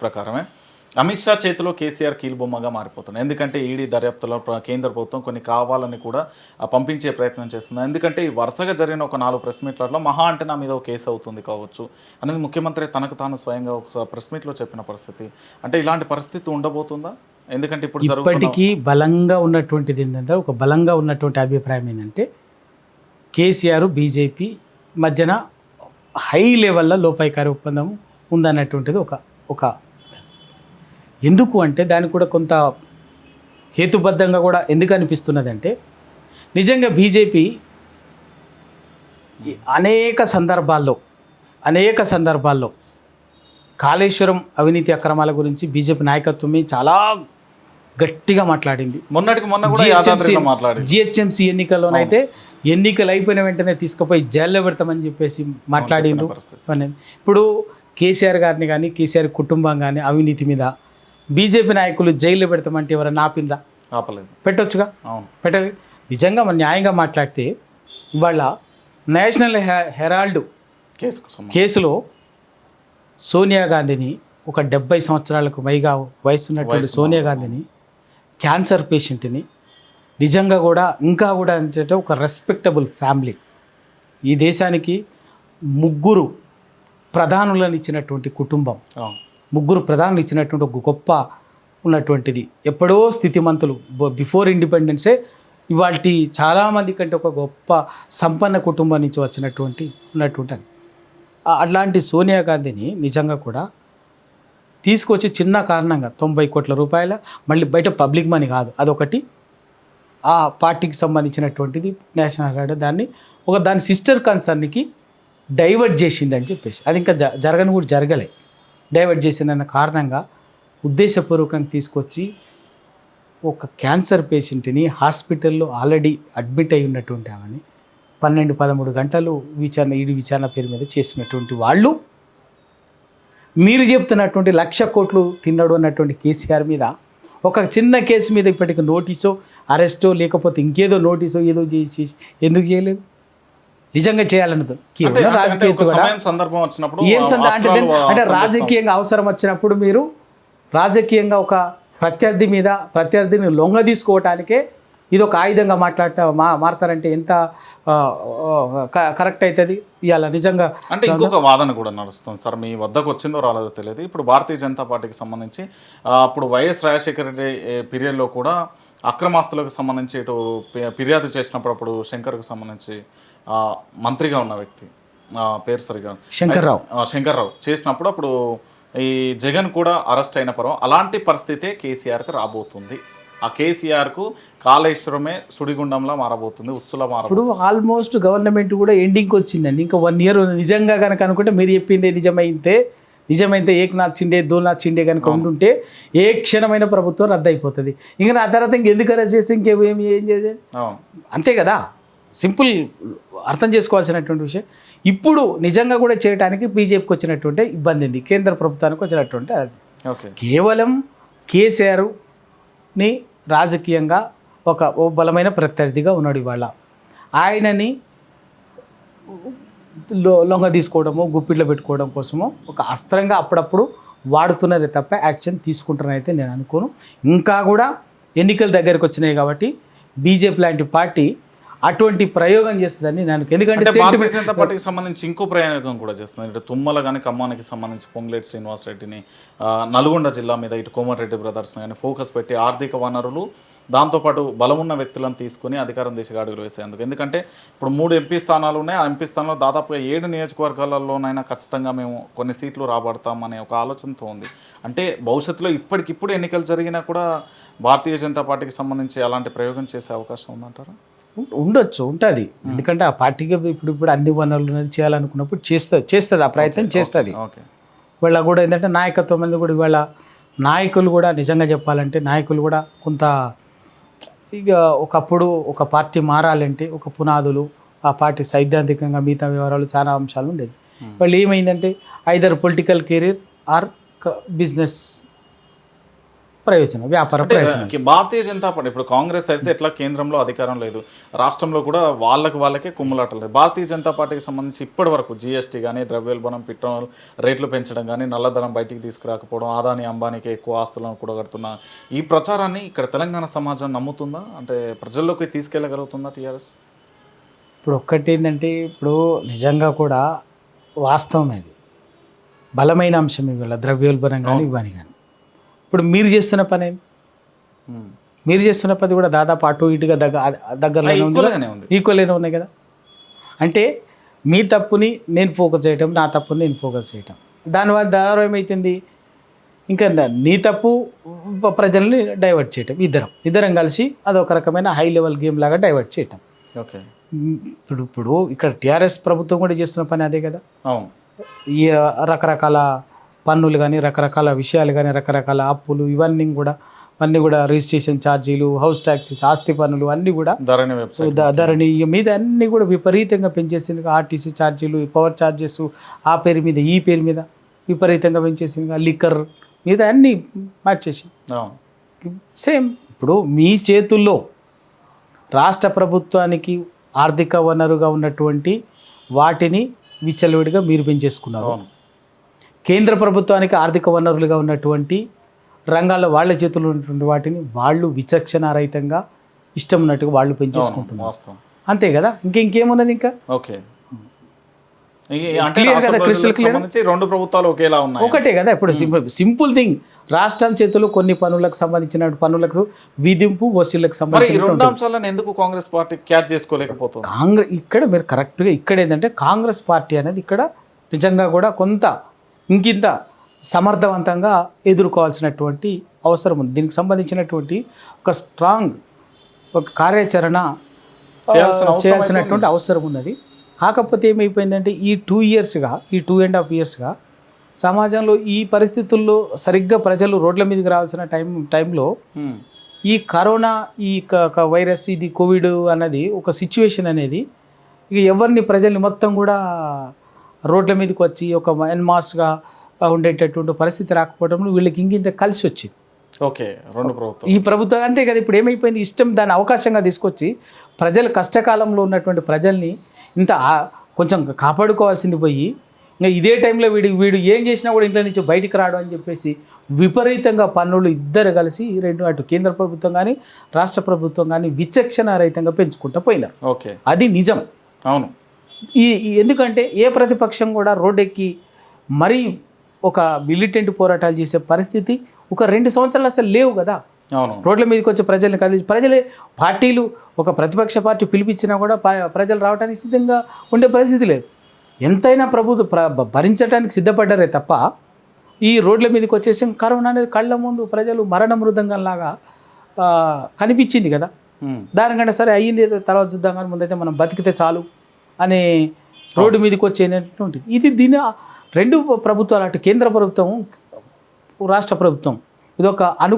ప్రకారమే. అమిత్ షా చేతిలో కేసీఆర్ కీలుబొమ్మగా మారిపోతుంది ఎందుకంటే ఈడీ దర్యాప్తులో ప్ర- కేంద్ర ప్రభుత్వం కొన్ని కావాలని కూడా పంపించే ప్రయత్నం చేస్తుంది. ఎందుకంటే ఈ వరుసగా జరిగిన ఒక నాలుగు ప్రెస్ మీట్లలో మహా అంటే నా మీద ఒక కేసు అవుతుంది కావచ్చు. అనేది ముఖ్యమంత్రి తనకు తాను స్వయంగా ఒక ప్రెస్ మీట్లో చెప్పిన పరిస్థితి. అంటే ఇలాంటి పరిస్థితి ఉండబోతుందా? ఎందుకంటే ఇప్పుడు జరుగుతున్న ఇప్పటికీ బలంగా ఉన్నటువంటిది ఏంటంటే ఒక బలంగా ఉన్నటువంటి అభిప్రాయం ఏంటంటే కేసీఆర్ బీజేపీ మధ్యన హై లెవెల్లో లోపాయికారి ఒప్పందం ఉందన్నటువంటిది ఒక ఒక ఎందుకు అంటే దానికి కూడా కొంత హేతుబద్ధంగా కూడా ఎందుకు అనిపిస్తున్నది అంటే నిజంగా బీజేపీ అనేక సందర్భాల్లో అనేక సందర్భాల్లో కాళేశ్వరం అవినీతి అక్రమాల గురించి బీజేపీ నాయకత్వమే చాలా గట్టిగా మాట్లాడింది. మొన్నటికి మొన్న కూడా మాట్లాడి జిహెచ్ఎంసీ ఎన్నికల్లోనైతే ఎన్నికలు అయిపోయిన వెంటనే తీసుకుపోయి జైల్లో పెడతామని చెప్పేసి మాట్లాడిండ్రు. ఇప్పుడు కేసీఆర్ గారిని కానీ కేసీఆర్ కుటుంబం కానీ అవినీతి మీద బీజేపీ నాయకులు జైల్లో పెడతామంటే ఎవరైనా ఆపిందా ఆపలేదు. పెట్టొచ్చుగా? అవును. పెట్టదు నిజంగా మన న్యాయంగా మాట్లాడితే ఇవాళ నేషనల్ హె- హెరాల్డ్ సంబంధించి. కేసులో సోనియా గాంధీని ఒక డెబ్బై సంవత్సరాలకు పైగా వయసు ఉన్నటువంటి వయసు సోనియా గాంధీని క్యాన్సర్ పేషెంట్ని నిజంగా కూడా ఇంకా కూడా ఏంటంటే ఒక రెస్పెక్టబుల్ ఫ్యామిలీ. ఈ దేశానికి ముగ్గురు ప్రధానులను ఇచ్చినటువంటి కుటుంబం ముగ్గురు ప్రధానులు ఇచ్చినటువంటి ఒక గొప్ప ఉన్నటువంటిది. ఎప్పుడో స్థితిమంతులు బిఫోర్ ఇండిపెండెన్సే ఇవాళ చాలామంది కంటే ఒక గొప్ప సంపన్న కుటుంబం నుంచి వచ్చినటువంటి ఉన్నటువంటి అది. అట్లాంటి సోనియా గాంధీని నిజంగా కూడా తీసుకొచ్చి చిన్న కారణంగా తొంభై కోట్ల రూపాయల మళ్ళీ బయట పబ్లిక్ మనీ కాదు అదొకటి. ఆ పార్టీకి సంబంధించినటువంటిది నేషనల్ గార్డ్ దాన్ని ఒక దాని సిస్టర్ కన్సర్న్కి డైవర్ట్ చేసిండని చెప్పేసి. అది ఇంకా జ జరగని కూడా జరగలే. డైవర్ట్ చేసిందన్న కారణంగా ఉద్దేశపూర్వకంగా తీసుకొచ్చి ఒక క్యాన్సర్ పేషెంట్ని హాస్పిటల్లో ఆల్రెడీ అడ్మిట్ అయి ఉన్నటువంటి ఆమెని పన్నెండు పదమూడు గంటలు విచారణ ఈడి విచారణ పేరు మీద చేసినటువంటి వాళ్ళు మీరు చెప్తున్నటువంటి లక్ష కోట్లు తిన్నాడు అన్నటువంటి కేసీఆర్ మీద ఒక చిన్న కేసు మీద ఇప్పటికి నోటీసో అరెస్టో లేకపోతే ఇంకేదో నోటీసో ఏదో చేసి ఎందుకు చేయలేదు? నిజంగా చేయాలన్నది. సందర్భం వచ్చినప్పుడు ఏం అంటే. రాజకీయంగా అవసరం వచ్చినప్పుడు మీరు రాజకీయంగా ఒక ప్రత్యర్థి మీద ప్రత్యర్థిని లొంగ తీసుకోవటానికే ఇది ఒక ఆయుధంగా మాట్లాడట మా మారతారంటే ఎంత కరెక్ట్ అవుతుంది ఇవాళ నిజంగా అంటే ఇంకొక వాదన కూడా నడుస్తుంది. సార్ మీ వద్దకు వచ్చిందో రాలేదో తెలియదు. ఇప్పుడు భారతీయ జనతా పార్టీకి సంబంధించి అప్పుడు వైఎస్ రాజశేఖర రెడ్డి పీరియడ్లో కూడా అక్రమాస్తులకు సంబంధించి ఇటు ఫిర్యాదు చేసినప్పుడు అప్పుడు శంకర్కు సంబంధించి మంత్రిగా ఉన్న వ్యక్తి పేరు సరిగా శంకర్రావు. శంకర్రావు చేసినప్పుడు అప్పుడు ఈ జగన్ కూడా అరెస్ట్ అయిన పరం అలాంటి పరిస్థితే కేసీఆర్కి రాబోతుంది. ఆ కేసీఆర్కు కాళేశ్వరమే సుడిగుండంలా మారబోతుంది ఉచ్చులా మారబోతుంది. ఇప్పుడు ఆల్మోస్ట్ గవర్నమెంట్ కూడా ఎండింగ్కి వచ్చిందండి. ఇంకా వన్ ఇయర్ నిజంగా కనుక అనుకుంటే మీరు చెప్పిందే నిజమైతే నిజమైతే ఏకనాథ్ చిండే దోనాథ్ చిండే కనుక ఉంటుంటే ఏ క్షణమైన ప్రభుత్వం రద్దు అయిపోతుంది ఇంకా నా తర్వాత ఇంకెందుకు అరెస్ట్ చేసి ఇంకేం ఏం చేసేది? అవును. అంతే కదా? సింపుల్ అర్థం చేసుకోవాల్సినటువంటి విషయం. ఇప్పుడు నిజంగా కూడా చేయడానికి బీజేపీకి వచ్చినటువంటి ఇబ్బంది ఉంది. కేంద్ర ప్రభుత్వానికి వచ్చినటువంటి అది. ఓకే. కేవలం కేసీఆర్ని రాజకీయంగా ఒక ఓ బలమైన ప్రత్యర్థిగా ఉన్నాడు ఇవాళ. ఆయనని లొంగ తీసుకోవడము గుప్పిట్లో పెట్టుకోవడం కోసము ఒక అస్త్రంగా అప్పుడప్పుడు వాడుతున్నారే తప్ప యాక్షన్ తీసుకుంటారనైతే నేను అనుకోను. ఇంకా కూడా ఎన్నికల దగ్గరికి వచ్చినాయి కాబట్టి బీజేపీ లాంటి పార్టీ అటువంటి ప్రయోగం చేస్తుందని నేను ఎందుకంటే భారతీయ జనతా పార్టీకి సంబంధించి ఇంకో ప్రయోగం కూడా చేస్తుంది. ఇటు తుమ్మల కానీ ఖమ్మానికి సంబంధించి పొంగులేటి శ్రీనివాస్ రెడ్డిని ఆ, నల్గొండ జిల్లా మీద ఇటు కోమటిరెడ్డి బ్రదర్స్ కానీ ఫోకస్ పెట్టి ఆర్థిక వనరులు దాంతోపాటు బలమున్న వ్యక్తులను తీసుకుని అధికారం దిశగా అడుగులు వేసేందుకు. ఎందుకంటే ఇప్పుడు మూడు ఎంపీ స్థానాలు ఉన్నాయి. ఆ ఎంపీ స్థానాల్లో దాదాపుగా ఏడు నియోజకవర్గాలలోనైనా ఖచ్చితంగా మేము కొన్ని సీట్లు రాబడతాం అనే ఒక ఆలోచనతో ఉంది. అంటే భవిష్యత్తులో ఇప్పటికిప్పుడు ఎన్నికలు జరిగినా కూడా భారతీయ జనతా పార్టీకి సంబంధించి అలాంటి ప్రయోగం చేసే అవకాశం ఉందంటారా? ఉండొచ్చు ఉంటుంది. ఎందుకంటే ఆ పార్టీకి ఇప్పుడు ఇప్పుడు అన్ని వనరులు అనేది చేయాలనుకున్నప్పుడు చేస్తుంది చేస్తుంది ఆ ప్రయత్నం చేస్తుంది. ఓకే వీళ్ళ కూడా ఏంటంటే నాయకత్వం అనేది కూడా ఇవాళ నాయకులు కూడా నిజంగా చెప్పాలంటే నాయకులు కూడా కొంత ఇక ఒకప్పుడు ఒక పార్టీ మారాలంటే ఒక పునాదులు ఆ పార్టీ సైద్ధాంతికంగా మిగతా వివరాలు చాలా అంశాలు ఉండేది. వాళ్ళు ఏమైందంటే either political career or business ప్రయోజనం వ్యాపార ప్రయోజనం. భారతీయ జనతా పార్టీ ఇప్పుడు కాంగ్రెస్ అయితే ఎట్లా కేంద్రంలో అధికారం లేదు రాష్ట్రంలో కూడా వాళ్ళకి వాళ్ళకే కుమ్ములాటలు లేదు. భారతీయ జనతా పార్టీకి సంబంధించి ఇప్పటి వరకు జీఎస్టీ కానీ ద్రవ్యోల్బణం పెట్రోల్ రేట్లు పెంచడం కానీ నల్లధనం బయటికి తీసుకురాకపోవడం ఆదాని అంబానీకి ఎక్కువ ఆస్తులను కూడగడుతున్న ఈ ప్రచారాన్ని ఇక్కడ తెలంగాణ సమాజం నమ్ముతుందా? అంటే ప్రజల్లోకి తీసుకెళ్ళగలుగుతుందా టీఆర్ఎస్? ఇప్పుడు ఒక్కటి ఏంటంటే ఇప్పుడు నిజంగా కూడా వాస్తవం అది. బలమైన అంశం ఇవాళ ద్రవ్యోల్బణం కానీ ఇవన్నీ కానీ ఇప్పుడు మీరు చేస్తున్న పని మీరు చేస్తున్న పని కూడా దాదాపు అటు ఇటుగా దగ్గర దగ్గరలో ఉంది. ఈక్వల్గానే ఉన్నాయి కదా? అంటే మీ తప్పుని నేను ఫోకస్ చేయటం నా తప్పుని నేను ఫోకస్ చేయటం. దానివల్ల ద్వారా ఏమవుతుంది ఇంకా నా- తప్పు ప్రజల్ని డైవర్ట్ చేయటం. ఇద్దరం. ఇద్దరం కలిసి అదొక రకమైన హై లెవెల్ గేమ్ లాగా డైవర్ట్ చేయటం. ఓకే. ఇప్పుడు ఇప్పుడు ఇక్కడ టీఆర్ఎస్ ప్రభుత్వం కూడా చేస్తున్న పని అదే కదా? అవును. ఈ రకరకాల పన్నులు కానీ రకరకాల విషయాలు కానీ రకరకాల అప్పులు ఇవన్నీ కూడా అన్నీ కూడా రిజిస్ట్రేషన్ ఛార్జీలు హౌస్ ట్యాక్సెస్ ఆస్తి పన్నులు అన్నీ కూడా ధరణి మీద అన్నీ కూడా విపరీతంగా పెంచేసింది ఆర్టీసీ ఛార్జీలు పవర్ ఛార్జెస్ ఆ పేరు మీద ఈ పేరు మీద విపరీతంగా పెంచేసింది లిక్కర్ మీద అన్నీ మార్చేసి సేమ్. ఇప్పుడు మీ చేతుల్లో రాష్ట్ర ప్రభుత్వానికి ఆర్థిక వనరుగా ఉన్నటువంటి వాటిని విచ్చలవిడిగా మీరు పెంచేసుకున్నారు. కేంద్ర ప్రభుత్వానికి ఆర్థిక వనరులుగా ఉన్నటువంటి రంగాల్లో వాళ్ళ చేతుల్లో ఉన్నటువంటి వాటిని వాళ్ళు విచక్షణారహితంగా ఇష్టం ఉన్నట్టుగా వాళ్ళు పెంచేసుకుంటున్నారు. అంతే కదా? ఇంక ఇంకేమున్నది ఇంకా? ఓకే? సంబంధించి రెండు ప్రభుత్వాలు ఒకేలా ఉన్నాయి. ఒకటే కదా ఇప్పుడు సింపుల్ సింపుల్ థింగ్. రాష్ట్రం చేతుల్లో కొన్ని పనులకు సంబంధించిన పనులకు విధింపు వసూళ్ళకు సంబంధించిన రెండు అంశాలను ఎందుకు కాంగ్రెస్ పార్టీ క్యాచ్ చేసుకోలేకపోతుంది? కాంగ్రెస్ ఇక్కడ మీరు కరెక్ట్గా ఇక్కడ ఏంటంటే కాంగ్రెస్ పార్టీ అనేది ఇక్కడ నిజంగా కూడా కొంత ఇంకింత సమర్థవంతంగా ఎదుర్కోవాల్సినటువంటి అవసరం ఉంది. దీనికి సంబంధించినటువంటి ఒక స్ట్రాంగ్ ఒక కార్యాచరణ చేయాల్సినటువంటి అవసరం ఉన్నది. కాకపోతే ఏమైపోయిందంటే ఈ టూ ఇయర్స్గా ఈ టూ అండ్ హాఫ్ ఇయర్స్గా సమాజంలో ఈ పరిస్థితుల్లో సరిగ్గా ప్రజలు రోడ్ల మీదకి రావాల్సిన టైం టైంలో ఈ కరోనా ఈ వైరస్ ఇది కోవిడ్ అన్నది ఒక సిచ్యువేషన్ అనేది ఇక ఎవరిని ప్రజల్ని మొత్తం కూడా రోడ్ల మీదకి వచ్చి ఒక ఎన్మాస్గా ఉండేటటువంటి పరిస్థితి రాకపోవడంలో వీళ్ళకి ఇంకింత కలిసి వచ్చింది. ఓకే రెండు ప్రభుత్వం ఈ ప్రభుత్వం అంతే కదా ఇప్పుడు ఏమైపోయింది? ఇష్టం దాన్ని అవకాశంగా తీసుకొచ్చి ప్రజలు కష్టకాలంలో ఉన్నటువంటి ప్రజల్ని ఇంత కొంచెం కాపాడుకోవాల్సింది పోయి ఇంకా ఇదే టైంలో వీడు వీడు ఏం చేసినా కూడా ఇంట్లో నుంచి బయటికి రాడు అని చెప్పేసి విపరీతంగా పన్నులు ఇద్దరు కలిసి రెండు అటు కేంద్ర ప్రభుత్వం కానీ రాష్ట్ర ప్రభుత్వం కానీ విచక్షణ రహితంగా పెంచుకుంటూ పోయినారు. ఓకే. అది నిజం. అవును. ఈ ఎందుకంటే ఏ ప్రతిపక్షం కూడా రోడ్డెక్కి మరీ ఒక మిలిటెంట్ పోరాటాలు చేసే పరిస్థితి ఒక రెండు సంవత్సరాలు అసలు లేవు కదా. అవును. రోడ్ల మీదకి వచ్చే ప్రజల్ని కదిలి ప్రజలే పార్టీలు ఒక ప్రతిపక్ష పార్టీ పిలిపించినా కూడా ప- ప్రజలు రావడానికి సిద్ధంగా ఉండే పరిస్థితి లేదు. ఎంతైనా ప్రభుత్వ ప్ర భరించడానికి సిద్ధపడ్డారే తప్ప ఈ రోడ్ల మీదకి వచ్చేసి కరోనా అనేది కళ్ళ ముందు ప్రజలు మరణ మృదంగంలాగా కనిపించింది కదా. దానికంటే సరే అయ్యింది తర్వాత చూద్దాం కానీ ముందైతే మనం బతికితే చాలు. అనే రోడ్డు మీదకి వచ్చేటటువంటిది ఇది దీని రెండు ప్రభుత్వాలు అటు కేంద్ర ప్రభుత్వం రాష్ట్ర ప్రభుత్వం. ఇది ఒక అను